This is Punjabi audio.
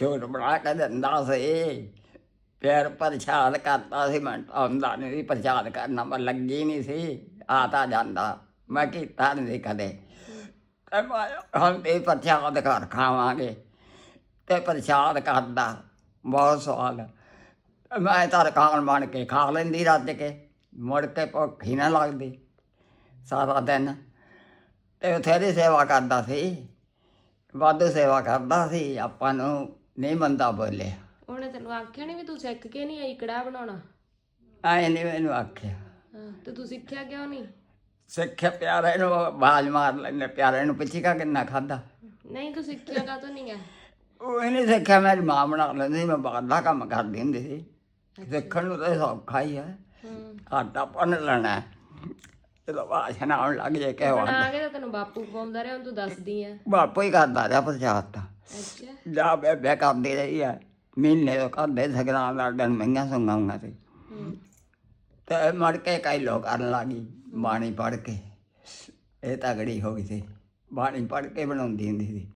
ਝੂਠ ਬਣਾ ਕੇ ਦਿੰਦਾ ਸੀ। ਫਿਰ ਪ੍ਰਸ਼ਾਦ ਕਰਦਾ ਸੀ ਮੈਂ, ਆਉਂਦਾ ਨਹੀਂ ਸੀ ਪ੍ਰਸ਼ਾਦ ਕਰਨਾ ਮੈਂ ਲੱਗੀ ਨਹੀਂ ਸੀ ਆ ਤਾਂ ਜਾਂਦਾ। ਮੈਂ ਕੀਤਾ ਨਹੀਂ ਸੀ ਕਦੇ। ਤੇ ਮੈਂ ਹੁਣ ਤੇ ਪ੍ਰਸ਼ਾਦ ਕਰ ਖਾਵਾਂਗੇ। ਤੇ ਪ੍ਰਸ਼ਾਦ ਕਰਦਾ, ਬਹੁਤ ਸਵਾਲ ਮੈਂ ਤਾਂ ਖਾਣ ਬਣ ਕੇ ਖਾ ਲੈਂਦੀ ਰੱਜ ਕੇ, ਮੁੜ ਕੇ ਭੁੱਖ ਹੀ ਨਾ ਲੱਗਦੀ ਸਾਰਾ ਦਿਨ। ਤੇ ਦੀ ਸੇਵਾ ਕਰਦਾ ਸੀ, ਵਾਧੂ ਸੇਵਾ ਕਰਦਾ ਸੀ, ਆਪਾਂ ਨੂੰ ਨਹੀਂ ਮੰਦਾ ਬੋਲਿਆ ਉਹਨੇ ਤੈਨੂੰ ਆਖਿਆ ਨਹੀਂ ਵੀ ਤੂੰ ਸਿੱਖ ਕੇ ਨਹੀਂ ਆਈ ਕੜਾਹ ਬਣਾਉਣਾ? ਐ ਨਹੀਂ ਮੈਨੂੰ ਆਖਿਆ। ਹਾਂ ਤੇ ਤੂੰ ਸਿੱਖਿਆ ਕਿਉਂ ਨਹੀਂ ਸਿੱਖਿਆ ਪਿਆਰੇ ਨੂੰ ਬਾਜ ਮਾਰ ਲੈਂਦੇ ਪਿਆਰੇ ਨੂੰ ਪਿੱਛੇ ਕਾ ਕਿੰਨਾ ਖਾਦਾ ਨਹੀਂ ਤੂੰ ਸਿੱਖਿਆ ਕਾ ਨਹੀਂ ਗਿਆ ਉਹ ਇਹਨੇ ਸਿੱਖਿਆ ਮੇਰੀ ਮਾਂ ਬਣਾ ਲੈਂਦੀ ਸੀ, ਮੈਂ ਬਾਹਰ ਦਾ ਕੰਮ ਕਰਦੀ ਹੁੰਦੀ ਸੀ। ਸਿੱਖਣ ਨੂੰ ਤਾਂ ਸੌਖਾ ਹੀ ਹੈ। ਹੂੰ ਆਟਾ ਪੰਨ ਲੈਣਾ ਜਦੋਂ ਵਾਸ਼ਨਾ ਆਉਣ ਲੱਗ ਜੇ ਕਿ ਬਣਾ ਕੇ ਤਾਂ ਤੈਨੂੰ ਬਾਪੂ ਪਾਉਂਦਾ ਰਿਹਾ ਹੁਣ ਤੂੰ ਦੱਸਦੀ ਆ। ਬਾਪੂ ਹੀ ਕਰਦਾ ਰਿਹਾ ਤਾਂ। ਅੱਛਾ। ਜਾ ਬੇਬੇ ਕਰਦੀ ਰਹੀ ਹੈ ਮਹੀਨੇ ਤੋਂ ਕਰਦੇ ਸਗਰਾਂ ਦਾ ਡਨ ਮਹੀਆਂ ਸੰਗਾਉਂਗਾ ਸੀ। ਹੂੰ ਤੇ ਮੜ ਕੇ ਕਈ ਲੋਕ ਕਰਨ ਲੱਗੀ ਬਾਣੀ ਪੜ ਕੇ। ਇਹ ਤਗੜੀ ਹੋ ਗਈ ਸੀ। ਬਾਣੀ ਪੜ ਕੇ ਬਣਾਉਂਦੀ ਹੁੰਦੀ ਸੀ।